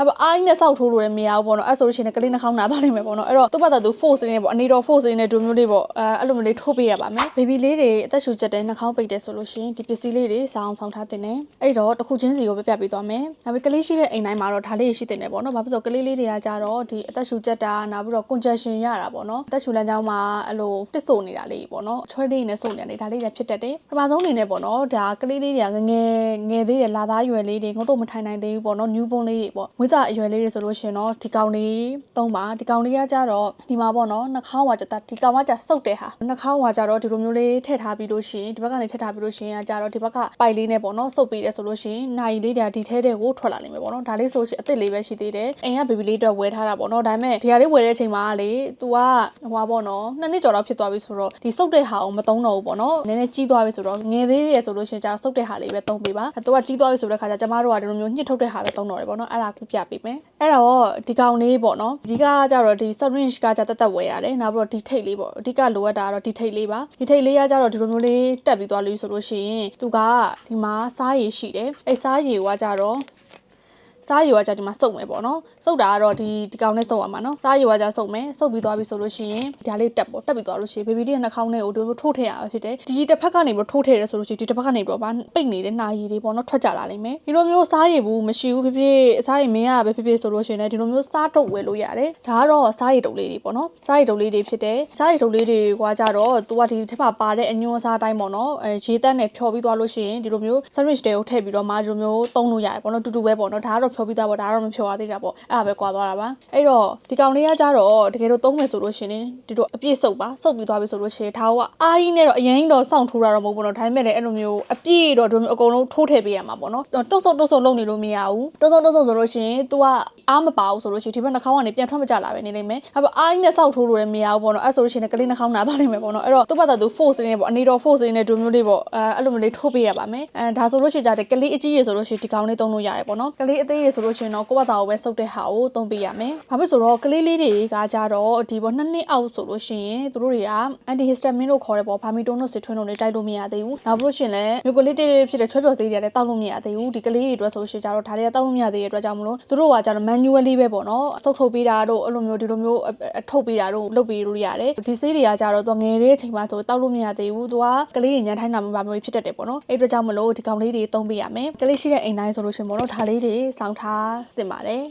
အဲ့တော့အားကြီးနဲ့စောက်ထိုးလို့လည်းမရဘူးပေါ့နော်အဲ့ဆိုလို့ရှိရင်ကလေးနှာခေါင်းနာသွားနိုင်မယ်ပေါ့နော်အဲ့တော့သူ့ဘာသာသူ force နေပေါ့အနေတော် force နေဒုမျိုးလေးပေါ့အဲအဲ့လိုမျိုးလေးထိုးပေးရပါမယ် baby လေးတွေအသက်ရှူချက်တဲ့နှာခေါင်းပိတ်တယ်ဆိုလို့ရှိရင်ဒီပစ္စည်းလေးတွေစောင်းဆောင်ထားတင်တယ်အဲ့တော့တစ်ခုချင်းစီကိုပြပြပေးသွားမယ်နောက်ပြီးကလေးရှိတဲ့အိမ်တိုင်းမှာတော့ဒါလေးရှိတင်တယ်ပေါ့နော်ဘာဖြစ်လို့ကလေးလေးတွေကကြတော့ဒီအသက်ရှူချက်တာနောက်ပြီးတော့ congestion ရတာပေါ့နော်အသက်ရှူလမ်းကြောင်းမှာအဲ့လိုတစ်ဆို့နေတာလေးပေါ့နော်ချွဲလေးနဲ့ဆို့နေတာလေးဒါလေးတွေဖြစ်တတ်တယ်ပထမဆုံးအနေနဲ့ပေါ့နော်ဒါကလေးလေးတွေကငငယ်ငယ်သေးတယ်လာသားရွယ်လေးတွေငုတ်တော့မထိုင်နိုင်သေးဘူးပေါ့နော် new born လေးတွေပေါ့မွေးစာအရွယ်လေးတွေဆိုလို့ရှိရင်တော့ဒီကောင်လေးသုံးပါဒီကောင်လေးကကြတော့ဒီမှာပေါ့နော်နှာခေါင်းဝါကြတာဒီကောင်ကကြစုပ်တယ်ဟာနှာခေါင်းဝါကြတော့ဒီလိုမျိုးလေးထည့်ထားပြီးလို့ရှိရင်ဒီဘက်ကနေထည့်ထားပြီးလို့ရှိရင်ကကြတော့ဒီဘက်ကပိုက်လေးနဲ့ပေါ့နော်စုပ်ပြီးတယ်ဆိုလို့ရှိရင်နိုင်လေးတွေကဒီထဲတဲ့ကိုထွက်လာနိုင်မယ်ပေါ့နော်ဒါလေးဆိုရှင်အစ်စ်လေးပဲရှိသေးတယ်အိမ်က baby လေးအတွက်ဝယ်ထားတာပေါ့နော်ဒါပေမဲ့ဒီဟာလေးဝယ်တဲ့အချိန်မှာလေ तू ကဟိုပါပေါ့နော်နှစ်နှစ်ကျော်တော့ဖြစ်သွားပြီဆိုတော့ဒီစုပ်တဲ့ဟာကိုမသုံးတော့ဘူးပေါ့နော်နည်းနည်းကြီးသွားပြီဆိုတော့ငယ်သေးတယ်ဆိုလို့ရှိရင်じゃစုပ်တဲ့ဟာလေးပဲသုံးပေးပါ။ तू ကကြီးသွားပြီဆိုတဲ့ခါကျကျမတို့ကဒီလိုမျိုးညှစ်ထုတ်တဲ့ဟာပဲသုံးတော့တယ်ပေါ့နော်အဲ့ဒါခုပြ ပေးမယ်။အဲ့တော့ဒီကောင်လေးပေါ့နော်ဒီကကြတော့ဒီ syringe ကကြတက်တက်ဝယ်ရတယ်နောက်ပြီးတော့ဒီထိတ်လေးပေါ့အဓိကလိုအပ်တာကတော့ဒီထိတ်လေးပါဒီထိတ်လေးကကြတော့ဒီလိုမျိုးလေးတက်ပြီးသွားလို့ဆိုလို့ရှိရင်သူကဒီမှာစားရည်ရှိတယ်အဲ့စားရည်ကကြတော့ စားရည်ကကြဒီမှာစုပ်မယ်ပေါ့နော်စုပ်တာကတော့ဒီဒီကောင်နဲ့စုပ်ရမှာနော်စားရည်ကကြစုပ်မယ်စုပ်ပြီးသွားပြီဆိုလို့ရှိရင်ဒါလေးတက်ပေါ့တက်ပြီးသွားလို့ရှိရင်ဘေဘီလေးရဲ့နှာခေါင်းထဲကိုဒီလိုထိုးထည့်ရမှာဖြစ်တယ်ဒီတစ်ဖက်ကနေပြီးထိုးထည့်ရဲဆိုလို့ရှိရင်ဒီတစ်ဖက်ကနေပြီးတော့ဗာပိတ်နေတဲ့နှာရည်တွေပေါ့နော်ထွက်ကြလာလိမ့်မယ်ဒီလိုမျိုးစားရည်ဘူးမရှိဘူးဖြစ်ဖြစ်စားရည်မင်းရပဲဖြစ်ဖြစ်ဆိုလို့ရှိရင်လည်းဒီလိုမျိုးစားတုပ်ဝယ်လို့ရတယ်ဒါကတော့စားရည်တုပ်လေးတွေပေါ့နော်စားရည်တုပ်လေးတွေဖြစ်တယ်စားရည်တုပ်လေးတွေကကြတော့သူကဒီထက်မှာပါတဲ့အညွန့်စားတိုင်းပေါ့နော်အဲရေတက်နဲ့ဖြော်ပြီးသွားလို့ရှိရင်ဒီလိုမျိုး sandwich တွေကိုထည့်ပြီးတော့မှဒီလိုမျိုးသုံးလို့ရတယ်ပေါ့နော်တူတူပဲပေါ့နော်ဒါကတော့ဖြော်ပြီးသားပေါ့ဒါကတော့မဖြော်ရသေးတာပေါ့အဲ့ဒါပဲကွာသွားတာပါအဲ့တော့ဒီကောင်လေးကကြတော့တကယ်တော့သုံးမယ်ဆိုလို့ရှိရင်ဒီလိုအပြည့်စုပ်ပါစုပ်ပြီးသွားပြီဆိုလို့ရှိရင်ဒါကအားကြီးနဲ့တော့အရင်တော့စောင့်ထိုးတာတော့မဟုတ်ဘူးနော်ဒါပေမဲ့လည်းအဲ့လိုမျိုးအပြည့်တော့ဒီလိုမျိုးအကုန်လုံးထိုးထည့်ပေးရမှာပေါ့နော်တုတ်ဆုပ်တုတ်ဆုပ်လုပ်နေလို့မရဘူးတုတ်ဆုပ်တုတ်ဆုပ်ဆိုလို့ရှိရင် तू က အားမပါဘူးဆိုလို့ရှိရင်ဒီဘက်နှာခေါင်းကနေပြန်ထွက်မကြလာပဲနေလိမ့်မယ်အဲ့တော့အားကြီးနဲ့စောင့်ထိုးလို့လည်းမရဘူးပေါ့နော်အဲ့ဆိုလို့ရှိရင်ကလေးနှာခေါင်းနာသွားနိုင်မယ်ပေါ့နော်အဲ့တော့သူ့ဘာသာသူ force နေပေါ့အနေတော် force နေဒုမျိုးလေးပေါ့အဲအဲ့လိုမျိုးလေးထိုးပေးရပါမယ်အဲဒါဆိုလို့ရှိရင်ကြတဲ့ကလေးအကြီးရေဆိုလို့ရှိရင်ဒီကောင်လေးသုံးလို့ရတယ်ပေါ့နော်ကလေးအသေးရေဆိုလို့ရှိရင်တော့ကိုယ့်ဘာသာကိုပဲစုပ်တဲ့ဟာကိုသုံးပေးရမယ်ဘာဖြစ်ဆိုတော့ကလေးလေးတွေကကြတော့ဒီပေါ့နှစ်နှစ်အောက်ဆိုလို့ရှိရင်သူတို့တွေက anti histamine လို့ခေါ်တဲ့ပေါ့ vermidon တို့ citron တို့တွေတိုက်လို့မရသေးဘူးနောက်ပြီးလို့ရှိရင်လည်းမျိုးကလေးတေးလေးဖြစ်တဲ့ချွဲပျော်ဆေးတွေကလည်းတောက်လို့မရသေးဘူးဒီကလေးတွေအတွက်ဆိုရှင်ကြတော့ဒါတွေကတောက်လို့မရသေးတဲ့အတွက်ကြောင့်မလို့သူတို့ကကြတော့ manually ပဲပေါ့နော်အဆုပ်ထုတ်ပေးတာတို့အဲ့လိုမျိုးဒီလိုမျိုးအထုတ်ပေးတာတို့လုပ်ပေးလို့ရတယ်ဒီဆေးတွေကကြတော့သူငယ်တဲ့အချိန်မှာဆိုတောက်လို့မရသေးဘူးသူကကလေးတွေညှထိုင်းတာမျိုးမျိုးဖြစ်တတ်တယ်ပေါ့နော်အဲ့အတွက်ကြောင့်မလို့ဒီကောင်လေးတွေသုံးပေးရမယ်ကလေးရှိတဲ့အိမ်တိုင်းဆိုလို့ရှင်ပေါ့နော်ဒါလေးတွေစောင်းထားတင်ပါတယ်